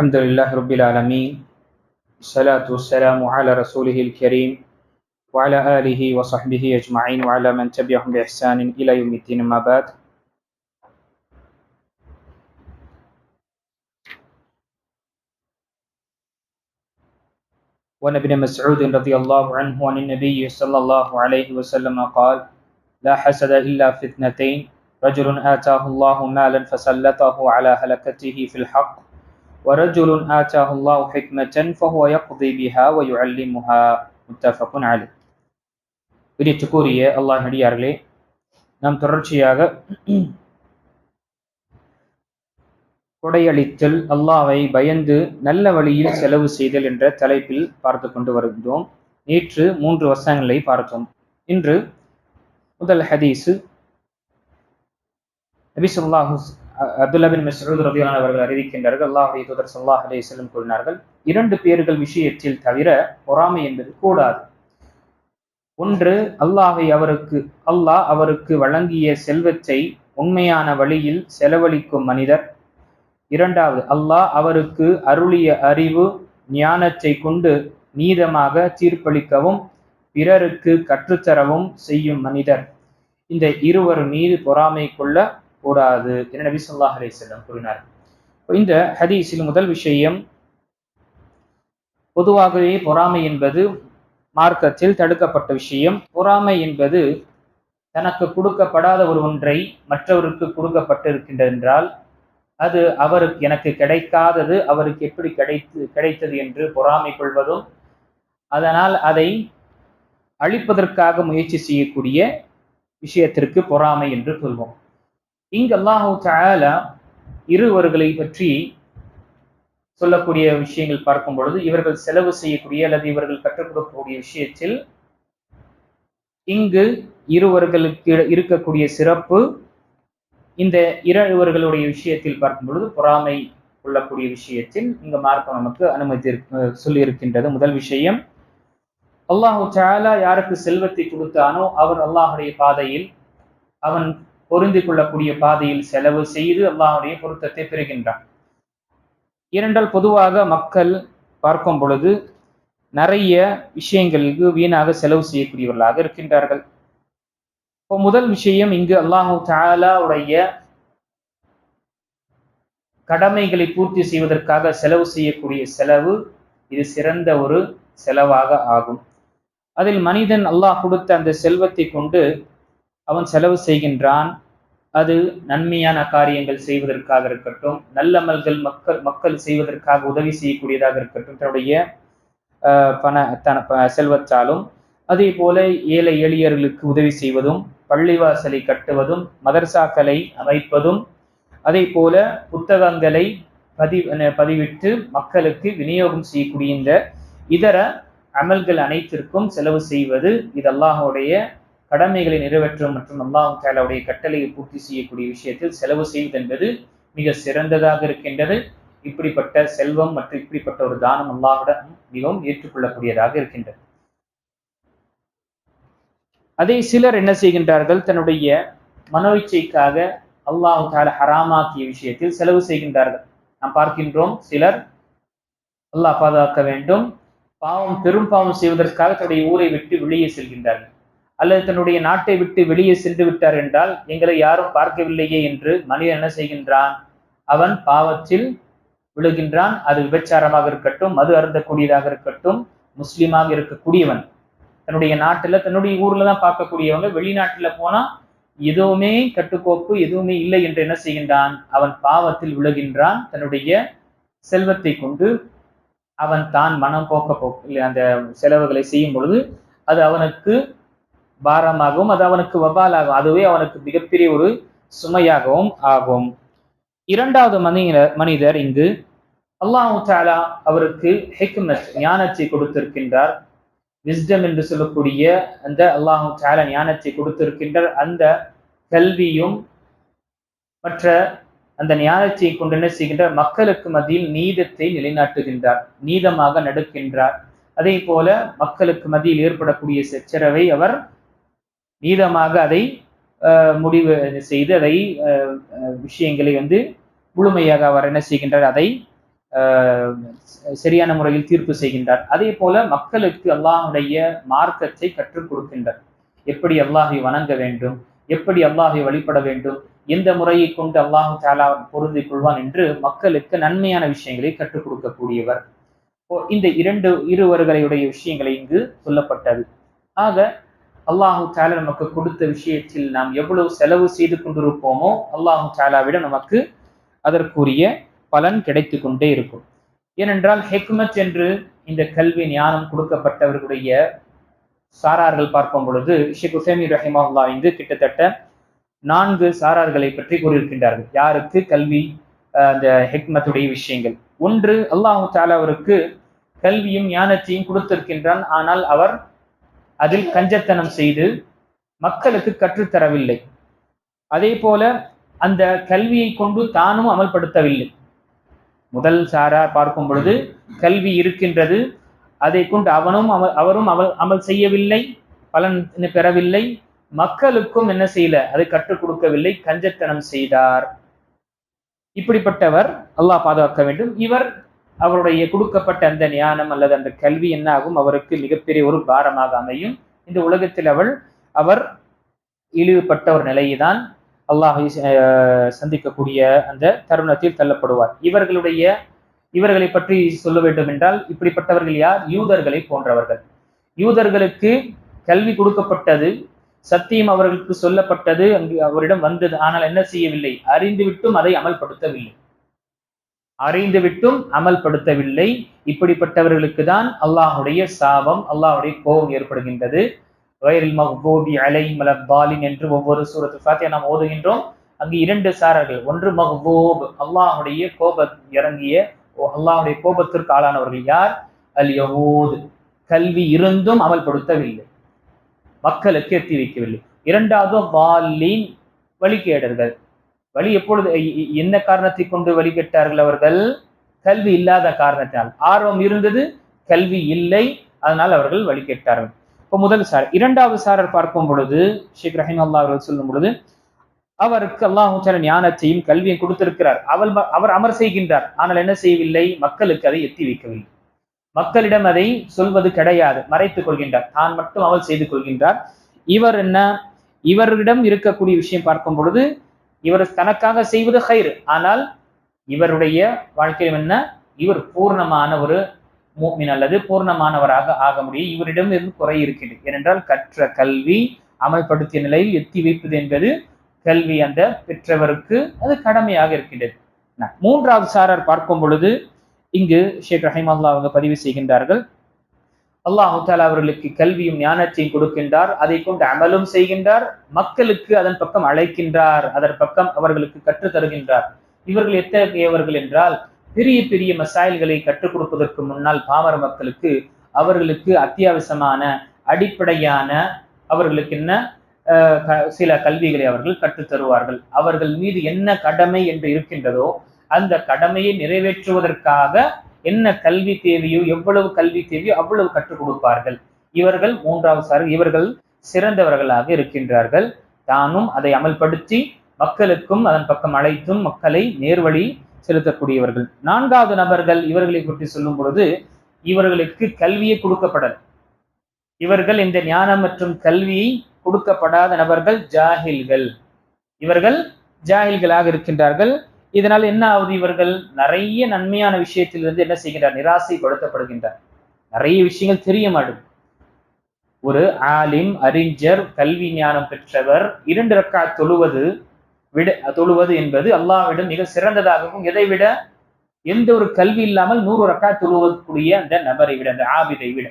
الحمد لله رب العالمين الصلاة والسلام على رسوله الكريم وعلى آله وصحبه أجمعين وعلى من تبعهم بإحسان إلى يوم الدين ما بعد. وعن ابن مسعود رضي الله عنه عن النبي صلى الله عليه وسلم قال لا حسد إلا في اثنتين رجل آتاه الله مالا فسلطه على هلكته في الحق ورجل آتاه الله حكمة فهو يقضي بها ويعلمها متفق عليه பிரியத்துக்குரிய அல்லாஹ் நடிகார்களே நாம் தொடர்ச்சியாக கொடையளித்தல் அல்லாவை பயந்து நல்ல வழியில் செலவு செய்தல் என்ற தலைப்பில் பார்த்து கொண்டு வருகின்றோம் நேற்று மூன்று வசனங்களை பார்த்தோம் இன்று முதல் ஹதீஸு நபி சொல்லாஹு அப்துல்லா பின் மசூத் ரபியான் அவர்கள் அறிவிக்கின்றார்கள் அல்லாஹுடைய தூதர் சல்லாஹ் அலே செல்லம் கூறினார்கள் இரண்டு பேர்கள் விஷயத்தில் தவிர பொறாமை என்பது கூடாது. ஒன்று அல்லாஹை அவருக்கு அல்லாஹ் அவருக்கு வழங்கிய செல்வத்தை உண்மையான வழியில் செலவழிக்கும் மனிதர். இரண்டாவது அல்லாஹ் அவருக்கு அருளிய அறிவு ஞானத்தை கொண்டு நீதமாக தீர்ப்பளிக்கவும் பிறருக்கு கற்றுத்தரவும் செய்யும் மனிதர். இந்த இருவர் மீது பொறாமை கொள்ள கூடாது என நபி சொல்லாஹ் அலி செல்லம் கூறினார். இந்த ஹதீஸில் முதல் விஷயம் பொதுவாகவே பொறாமை என்பது மார்க்கத்தில் தடுக்கப்பட்ட விஷயம். பொறாமை என்பது தனக்கு கொடுக்கப்படாத ஒரு ஒன்றை மற்றவருக்கு கொடுக்கப்பட்டிருக்கின்றது என்றால் அது அவருக்கு எனக்கு கிடைக்காதது அவருக்கு எப்படி கிடைத்து கிடைத்தது என்று பொறாமை கொள்வதும் அதனால் அதை அழிப்பதற்காக முயற்சி செய்யக்கூடிய விஷயத்திற்கு பொறாமை என்று சொல்வோம். இங்கு அல்லாஹூ தாலா இருவர்களை பற்றி சொல்லக்கூடிய விஷயங்கள் பார்க்கும் பொழுது இவர்கள் செலவு செய்யக்கூடிய அல்லது இவர்கள் கற்றுக் கொடுக்கக்கூடிய விஷயத்தில் இங்கு இருவர்களுக்கு இருக்கக்கூடிய சிறப்பு இந்த இருவர்களுடைய விஷயத்தில் பார்க்கும் பொழுது பொறாமை கொள்ளக்கூடிய விஷயத்தில் இங்கு மார்க்கம் நமக்கு அனுமதி சொல்லி இருக்கின்றது முதல் விஷயம் அல்லாஹு சாலா யாருக்கு செல்வத்தை கொடுத்தானோ அவர் அல்லாஹுடைய பாதையில் அவன் பொருந்தி கொள்ளக்கூடிய பாதையில் செலவு செய்து அல்லாஹுடைய பொருத்தத்தை பெறுகின்றான். இரண்டால் பொதுவாக மக்கள் பார்க்கும் பொழுது நிறைய விஷயங்களுக்கு வீணாக செலவு செய்யக்கூடியவர்களாக இருக்கின்றார்கள். இப்போ முதல் விஷயம் இங்கு அல்லாஹு தாலாவுடைய கடமைகளை பூர்த்தி செய்வதற்காக செலவு செய்யக்கூடிய செலவு இது சிறந்த ஒரு செலவாக ஆகும். அதில் மனிதன் அல்லாஹ் கொடுத்த அந்த செல்வத்தை கொண்டு அவன் செலவு செய்கின்றான். அது நன்மையான காரியங்கள் செய்வதற்காக இருக்கட்டும் நல்லமல்கள் மக்கள் மக்கள் செய்வதற்காக உதவி செய்யக்கூடியதாக இருக்கட்டும் தன்னுடைய பண தன செல்வத்தாலும் அதே போல ஏழை எளியர்களுக்கு உதவி செய்வதும் பள்ளிவாசலை கட்டுவதும் மதர்சாக்களை அமைப்பதும் அதே போல புத்தகங்களை பதி பதிவிட்டு மக்களுக்கு விநியோகம் செய்யக்கூடிய இந்த இதர அமல்கள் அனைத்திற்கும் செலவு செய்வது இது அல்லாஹுடைய கடமைகளை நிறைவேற்றும் மற்றும் அல்லாஹு தாலாவுடைய கட்டளையை பூர்த்தி செய்யக்கூடிய விஷயத்தில் செலவு செய்வது என்பது மிக சிறந்ததாக இருக்கின்றது. இப்படிப்பட்ட செல்வம் மற்றும் இப்படிப்பட்ட ஒரு தானம் அல்லாஹுடன் மிகவும் ஏற்றுக்கொள்ளக்கூடியதாக இருக்கின்றது. அதே சிலர் என்ன செய்கின்றார்கள்? தன்னுடைய மனோ இச்சைக்காக அல்லாஹு தால ஹராமாக்கிய விஷயத்தில் செலவு செய்கின்றார்கள். நாம் பார்க்கின்றோம் சிலர் அல்லாஹ் பாதுகாக்க வேண்டும். பாவம் பெரும் பாவம் செய்வதற்காக தன்னுடைய ஊரை விட்டு வெளியே செல்கின்றார்கள். அல்லது தன்னுடைய நாட்டை விட்டு வெளியே சென்று விட்டார் என்றால் எங்களை யாரும் பார்க்கவில்லையே என்று மனிதன் என்ன செய்கின்றான்? அவன் பாவத்தில் விழுகின்றான். அது விபச்சாரமாக இருக்கட்டும் மது அருந்தக்கூடியதாக இருக்கட்டும் முஸ்லீமாக இருக்கக்கூடியவன். தன்னுடைய நாட்டில் தன்னுடைய ஊர்ல தான் பார்க்கக்கூடியவங்க வெளிநாட்டில் போனா எதுவுமே கட்டுக்கோப்பு எதுவுமே இல்லை என்று என்ன செய்கின்றான்? அவன் பாவத்தில் விழுகின்றான். தன்னுடைய செல்வத்தை கொண்டு அவன் தான் மனம் போக்க போக்கு அந்த செலவுகளை செய்யும் பொழுது அது அவனுக்கு பாரமாகவும் அது அவனுக்கு வபாலாகும். அதுவே அவனுக்கு மிகப்பெரிய ஒரு சுமையாகவும் ஆகும். இரண்டாவது மனிதர் மனிதர் இங்கு அல்லாஹு தாலா அவருக்கு ஹெக்மத் ஞானத்தை கொடுத்திருக்கின்றார். விஸ்டம் என்று சொல்லக்கூடிய அந்த அல்லாஹு தாலா ஞானத்தை கொடுத்திருக்கின்றார். அந்த கல்வியும் மற்ற அந்த ஞானத்தை கொண்டு என்ன செய்கின்றார்? மக்களுக்கு மத்தியில் நீதத்தை நிலைநாட்டுகின்றார். நீதமாக நடக்கின்றார். அதே போல மக்களுக்கு மத்தியில் ஏற்படக்கூடிய சச்சரவை அவர் நீளமாக அதை முடிவு செய்து அதை விஷயங்களை வந்து முழுமையாக அவர் என்ன செய்கின்றார்? அதை சரியான முறையில் தீர்ப்பு செய்கின்றார். அதே போல மக்களுக்கு அல்லாஹுடைய மார்க்கத்தை கற்றுக் கொடுக்கின்றார். எப்படி அல்லாஹை வணங்க வேண்டும்? எப்படி அல்லாஹை வழிபட வேண்டும்? எந்த முறையை கொண்டு அல்லாஹு தாலா பொருந்திக் கொள்வான் என்று மக்களுக்கு நன்மையான விஷயங்களை கற்றுக் கொடுக்கக்கூடியவர். இந்த இரண்டு இருவர்களுடைய விஷயங்களை இங்கு சொல்லப்பட்டது. ஆக அல்லாஹு தாலா நமக்கு கொடுத்த விஷயத்தில் நாம் எவ்வளவு செலவு செய்து கொண்டிருப்போமோ அல்லாஹு தாலாவிடம் நமக்கு அதற்குரிய பலன் கிடைத்து கொண்டே இருக்கும். ஏனென்றால் ஹெக்மத் என்று இந்த கல்வி ஞானம் கொடுக்கப்பட்டவர்களுடைய சாரார்கள் பார்க்கும் பொழுது ஷேக் உசேமி ரஹிமல்லா வந்து கிட்டத்தட்ட நான்கு சாரார்களை பற்றி கூறியிருக்கின்றார்கள். யாருக்கு கல்வி அந்த ஹெக்மத்துடைய விஷயங்கள்? ஒன்று அல்லாஹு தாலா அவருக்கு கல்வியும் ஞானத்தையும் கொடுத்திருக்கின்றான். ஆனால் அவர் அதில் கஞ்சத்தனம் செய்து மக்களுக்கு கற்றுத்தரவில்லை. அதே போல அந்த கல்வியை கொண்டு தானும் அமல்படுத்தவில்லை. முதல் சாரார் பார்க்கும் பொழுது கல்வி இருக்கின்றது அதை கொண்டு அவனும் அமல் அவரும் அமல் அமல் செய்யவில்லை பலன் பெறவில்லை மக்களுக்கும் என்ன செய்யல அதை கற்றுக் கொடுக்கவில்லை கஞ்சத்தனம் செய்தார். இப்படிப்பட்டவர் அல்லாஹ் பாதுகாக்க வேண்டும். இவர் அவருடைய கொடுக்கப்பட்ட அந்த ஞானம் அல்லது அந்த கல்வி என்ன ஆகும் அவருக்கு மிகப்பெரிய ஒரு பாரமாக அமையும். இந்த உலகத்தில் அவள் அவர் இழிவுபட்ட ஒரு நிலையை தான் அல்லாஹை சந்திக்கக்கூடிய அந்த தருணத்தில் தள்ளப்படுவார். இவர்களுடைய இவர்களை பற்றி சொல்ல வேண்டும் என்றால் இப்படிப்பட்டவர்கள் யார்? யூதர்களை போன்றவர்கள். யூதர்களுக்கு கல்வி கொடுக்கப்பட்டது சத்தியம் அவர்களுக்கு சொல்லப்பட்டது அங்கு அவரிடம் வந்தது. ஆனால் என்ன செய்யவில்லை? அறிந்துவிட்டும் அதை அமல்படுத்தவில்லை. அறிந்துவிட்டும் அமல்படுத்தவில்லை. இப்படிப்பட்டவர்களுக்கு தான் அல்லாஹுடைய சாபம் அல்லாஹுடைய கோபம் ஏற்படுகின்றது. வயரில் மஹ்பூபி அலை மலபாலின் என்று ஒவ்வொரு சூரத்து ஃபாத்தியா நாம் ஓதுகின்றோம். அங்கு இரண்டு சாரர்கள் ஒன்று மஹ்பூப் அல்லாஹுடைய கோப இறங்கிய அல்லாஹுடைய கோபத்திற்கு ஆளானவர்கள் யார்? அல் யஹூத் கல்வி இருந்தும் அமல்படுத்தவில்லை. மக்களுக்கு எத்தி வைக்கவில்லை. இரண்டாவது வாலின் வழிகேடர்கள். வழி எப்பொழுது என்ன காரணத்தை கொண்டு வழிகட்டார்கள் அவர்கள்? கல்வி இல்லாத காரணத்தினால் ஆர்வம் இருந்தது கல்வி இல்லை அதனால் அவர்கள் வழி கேட்டார்கள். இப்போ முதல் சார் இரண்டாவது சாரர் பார்க்கும் பொழுது ஷேக் ரஹிம் அல்லா அவர்கள் சொல்லும் பொழுது அவருக்கு அல்லாஹூச்சால ஞானத்தையும் கல்வியும் கொடுத்திருக்கிறார். அவள் அவர் அமர் செய்கின்றார். ஆனால் என்ன செய்யவில்லை? மக்களுக்கு அதை எத்தி வைக்கவில்லை. மக்களிடம் அதை சொல்வது கிடையாது. மறைத்துக் கொள்கின்றார். தான் மட்டும் அவள் செய்து கொள்கின்றார். இவர் என்ன? இவரிடம் இருக்கக்கூடிய விஷயம் பார்க்கும் பொழுது இவர் தனக்காக செய்வது ஹைர் ஆனால் இவருடைய வாழ்க்கையில் என்ன? இவர் பூர்ணமான ஒரு மூமின் அல்லது பூர்ணமானவராக ஆக முடியும். இவரிடம் இருந்து குறை இருக்கிறது. ஏனென்றால் கற்ற கல்வி அமல்படுத்திய நிலையில் எத்தி வைப்பது என்பது கல்வி அந்த பெற்றவருக்கு அது கடமையாக இருக்கின்றது. மூன்றாவது சாரர் பார்க்கும் பொழுது இங்கு ஷேக் ரஹிமல்லா அவங்க பதிவு செய்கின்றார்கள். அல்லாஹு தாலா அவர்களுக்கு கல்வியும் ஞானத்தையும் கொடுக்கின்றார். அதை கொண்டு அமலும் செய்கின்றார். மக்களுக்கு அதன் பக்கம் அழைக்கின்றார். அதன் பக்கம் அவர்களுக்கு கற்றுத் தருகின்றார். இவர்கள் எத்தகையவர்கள் என்றால் பெரிய பெரிய மசாயல்களை கற்றுக் கொடுப்பதற்கு முன்னால் பாமர மக்களுக்கு அவர்களுக்கு அத்தியாவசியமான அடிப்படையான அவர்களுக்கு என்ன சில கல்விகளை அவர்கள் கற்றுத் தருவார்கள். அவர்கள் மீது என்ன கடமை என்று இருக்கின்றதோ அந்த கடமையை நிறைவேற்றுவதற்காக என்ன கல்வி தேவையோ எவ்வளவு கல்வி தேவையோ அவ்வளவு கற்றுக் கொடுப்பார்கள். இவர்கள் மூன்றாவது சார் இவர்கள் சிறந்தவர்களாக இருக்கின்றார்கள். தானும் அதை அமல்படுத்தி மக்களுக்கும் அதன் பக்கம் அழைத்தும் மக்களை நேர்வழி செலுத்தக்கூடியவர்கள். நான்காவது நபர்கள் இவர்களை பற்றி சொல்லும் பொழுது இவர்களுக்கு கல்வியை கொடுக்கப்படல். இவர்கள் இந்த ஞானம் மற்றும் கல்வியை கொடுக்கப்படாத நபர்கள் ஜாகில்கள். இவர்கள் ஜாகில்களாக இருக்கின்றார்கள். இதனால் என்ன ஆகுது? இவர்கள் நிறைய நன்மையான விஷயத்திலிருந்து என்ன செய்கின்றார்? நிராசைப்படுத்தப்படுகின்றார். நிறைய விஷயங்கள் தெரிய மாட்டேன். ஒரு ஆலிம் அறிஞர் கல்வி ஞானம் பெற்றவர் இரண்டு ரக்கா தொழுவது விட தொழுவது என்பது அல்லாவிடம் மிக சிறந்ததாகவும் எதை விட? எந்த ஒரு கல்வி இல்லாமல் நூறு ரக்கா தொழுவதற்குரிய அந்த நபரை விட அந்த ஆபிதை விட.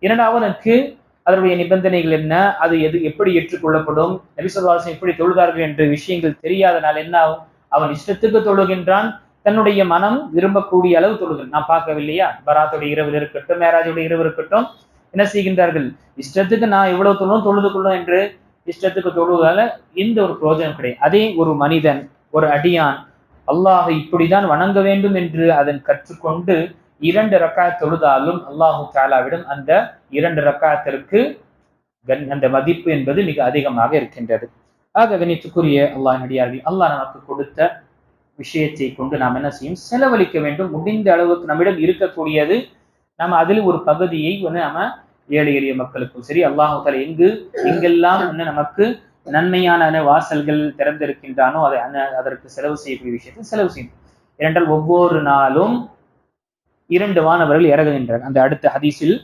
இரண்டாவதற்கு அதனுடைய நிபந்தனைகள் என்ன? அது எது எப்படி ஏற்றுக்கொள்ளப்படும்? நபிசல்லாசம் எப்படி தொழுதார்கள் என்ற விஷயங்கள் தெரியாதனால் என்ன ஆகும்? அவன் இஷ்டத்துக்கு தொழுகின்றான் தன்னுடைய மனம் விரும்பக்கூடிய அளவு தொழுகிறான் நான் பார்க்கவில்லையா? பராத்துடைய இரவு இருக்கட்டும் மேராஜுடைய இரவு இருக்கட்டும் என்ன செய்கின்றார்கள்? இஷ்டத்துக்கு நான் எவ்வளவு தொழும் தொழுது கொள்ளும் என்று இஷ்டத்துக்கு தொழுவதால எந்த ஒரு பிரயோஜனம் கிடையாது. அதே ஒரு மனிதன் ஒரு அடியான் அல்லாஹ் இப்படிதான் வணங்க வேண்டும் என்று அதன் கற்றுக்கொண்டு இரண்டு ரக்கா தொழுதாலும் அல்லாஹு தாலாவிடம் அந்த இரண்டு ரக்காத்திற்கு அந்த மதிப்பு என்பது மிக அதிகமாக இருக்கின்றது. ஆக கணித்துக்குரிய அல்லாஹ் நடிகார்கள் அல்லாஹ் நமக்கு கொடுத்த விஷயத்தை கொண்டு நாம் என்ன செய்யும்? செலவழிக்க வேண்டும். முடிந்த அளவுக்கு நம்மிடம் இருக்கக்கூடியது நம்ம அதில் ஒரு பகுதியை வந்து நம்ம ஏழை எளிய மக்களுக்கும் சரி அல்லாஹால எங்கு எங்கெல்லாம் வந்து நமக்கு நன்மையான வாசல்கள் திறந்திருக்கின்றானோ அதை அதற்கு செலவு செய்யக்கூடிய விஷயத்தை செலவு செய்யும். ஏனென்றால் ஒவ்வொரு நாளும் இரண்டு வானவர்கள் இறங்குகின்றனர். அந்த அடுத்த ஹதீஸில்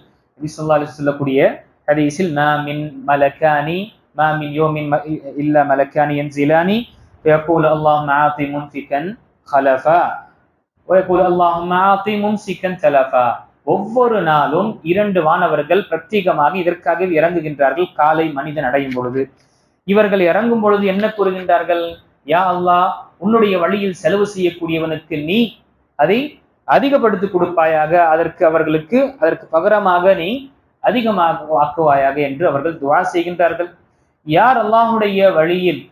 சொல்லக்கூடிய ஹதீஸில் மா மின் மலக்கானி மா மின் யோமின் ம- இ- இல்ல மலக்கானி ينزلاني فيقول اللهم اعط منفكا خلفا ويقول اللهم اعط ممسكا تلفا ஒவ்வொரு நாளும் இரண்டு வானவர்கள் பிரத்யேகமாக இதற்காக இறங்குகின்றார்கள் காலை மனிதன் அடையும் பொழுது இவர்கள் இறங்கும் பொழுது என்ன கூறுகின்றார்கள் யா அல்லாஹ் உன்னுடைய வழியில் செலவு செய்யக்கூடியவனுக்கு நீ அதை அதிகப்படுத்தி கொடுப்பாயாக அதற்கு அவர்களுக்கு அதற்கு பகரமாக நீ அதிகமாக ஆக்குவாயாக என்று அவர்கள் துவா செய்கின்றார்கள் யார் அல்லாஹுடைய வழியில்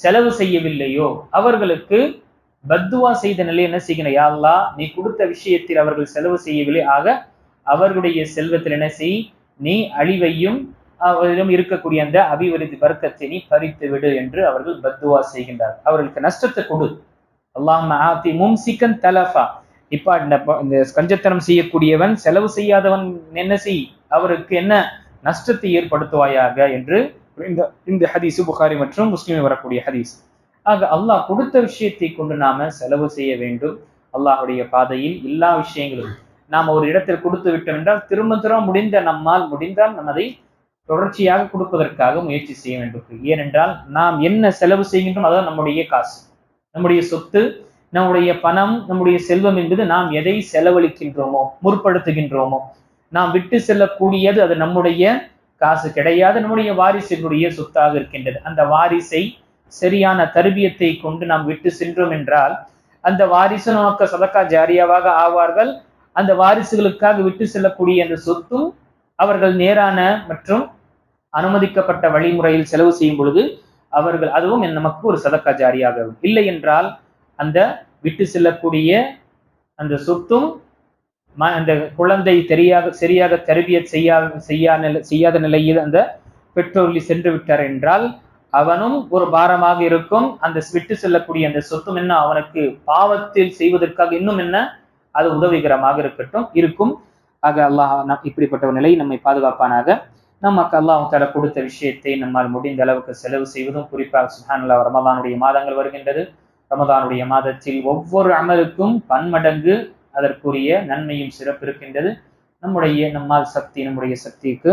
செலவு செய்யவில்லையோ அவர்களுக்கு பத்துவா செய்த நிலை என்ன செய்கிற யாழ்லா நீ கொடுத்த விஷயத்தில் அவர்கள் செலவு செய்யவில்லை. ஆக அவர்களுடைய செல்வத்தில் என்ன செய்? நீ அழிவையும் அவரிடம் இருக்கக்கூடிய அந்த அபிவிருத்தி வர்க்கத்தை நீ பறித்து விடு என்று அவர்கள் பத்துவா செய்கின்றார். அவர்களுக்கு நஷ்டத்தை கொடு. அல்லாஹ் ஆத்தி மும்சிக்கன் தலஃபா. இப்ப இந்த கஞ்சத்தனம் செய்யக்கூடியவன் செலவு செய்யாதவன் என்ன செய்? அவருக்கு என்ன நஷ்டத்தை ஏற்படுத்துவாயாக என்று இந்த இந்த ஹதீஸ் புகாரி மற்றும் முஸ்லிமில் வரக்கூடிய ஹதீஸ். ஆக அல்லாஹ் கொடுத்த விஷயத்தை கொண்டு நாம செலவு செய்ய வேண்டும். அல்லாஹுடைய பாதையில் எல்லா விஷயங்களும் நாம் ஒரு இடத்தில் கொடுத்து விட்டோம் என்றால் திரும்ப திரும்ப முடிந்த நம்மால் முடிந்தால் நாம் அதை தொடர்ச்சியாக கொடுப்பதற்காக முயற்சி செய்ய வேண்டும். ஏனென்றால் நாம் என்ன செலவு செய்கின்றோம் அதான் நம்முடைய காசு. நம்முடைய சொத்து நம்முடைய பணம் நம்முடைய செல்வம் என்பது நாம் எதை செலவழிக்கின்றோமோ முற்படுத்துகின்றோமோ நாம் விட்டு செல்லக்கூடியது அது நம்முடைய காசு கிடையாது. நம்முடைய வாரிசினுடைய சொத்தாக இருக்கின்றது. அந்த வாரிசை சரியான தருபியத்தை கொண்டு நாம் விட்டு சென்றோம் என்றால் அந்த வாரிசு நமக்கு சதக்கா ஜாரியாவாக ஆவார்கள். அந்த வாரிசுகளுக்காக விட்டு செல்லக்கூடிய அந்த சொத்தும் அவர்கள் நேரான மற்றும் அனுமதிக்கப்பட்ட வழிமுறையில் செலவு செய்யும் பொழுது அவர்கள் அதுவும் நமக்கு ஒரு சதக்கா ஜாரியாக இல்லை என்றால் அந்த விட்டு செல்லக்கூடிய அந்த சொத்தும் ம- அந்த குழந்தை தெரியாக சரியாக தருவிய செய்யாத செய்யா நிலை செய்யாத நிலையில் அந்த பெற்றோர்கள் சென்று விட்டார் என்றால் அவனும் ஒரு பாரமாக இருக்கும். அந்த விட்டு செல்லக்கூடிய அந்த சொத்தும் என்ன? அவனுக்கு பாவத்தில் செய்வதற்காக இன்னும் என்ன? அது உதவிகரமாக இருக்கட்டும் இருக்கும். ஆக அல்லாஹ் நம் இப்படிப்பட்ட ஒரு நிலை நம்மை பாதுகாப்பானாக. நமக்கு அல்லாஹ் தர கொடுத்த விஷயத்தை நம்மால் முடிந்த அளவுக்கு செலவு செய்வதும் குறிப்பாக சுஹானுல்லா ரமதானுடைய மாதங்கள் வருகின்றது. ரமதானுடைய மாதத்தில் ஒவ்வொரு அமலுக்கும் பன்மடங்கு அதற்குரிய நன்மையும் சிறப்பு இருக்கின்றது. நம்முடைய நம்மால் சக்தி நம்முடைய சக்திக்கு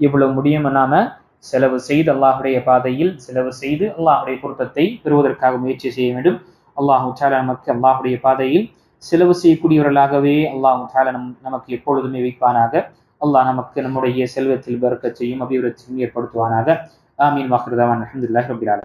இவ்வளவு முடியும் நாம செலவு செய்து அல்லாஹுடைய பாதையில் செலவு செய்து அல்லாஹுடைய பொருத்தத்தை பெறுவதற்காக முயற்சி செய்ய வேண்டும். அல்லாஹு தாலா நமக்கு அல்லாஹுடைய பாதையில் செலவு செய்யக்கூடியவர்களாகவே அல்லாஹு தாலா நம் நமக்கு எப்பொழுதுமே வைப்பானாக. அல்லாஹ் நமக்கு நம்முடைய செல்வத்தில் பறக்கச் செய்யும் அபிவிருத்தியும் ஏற்படுத்துவானாக. ஆமீன். வாக்குதாவான் அஹமதுல்லாஹ் ரபிலாலா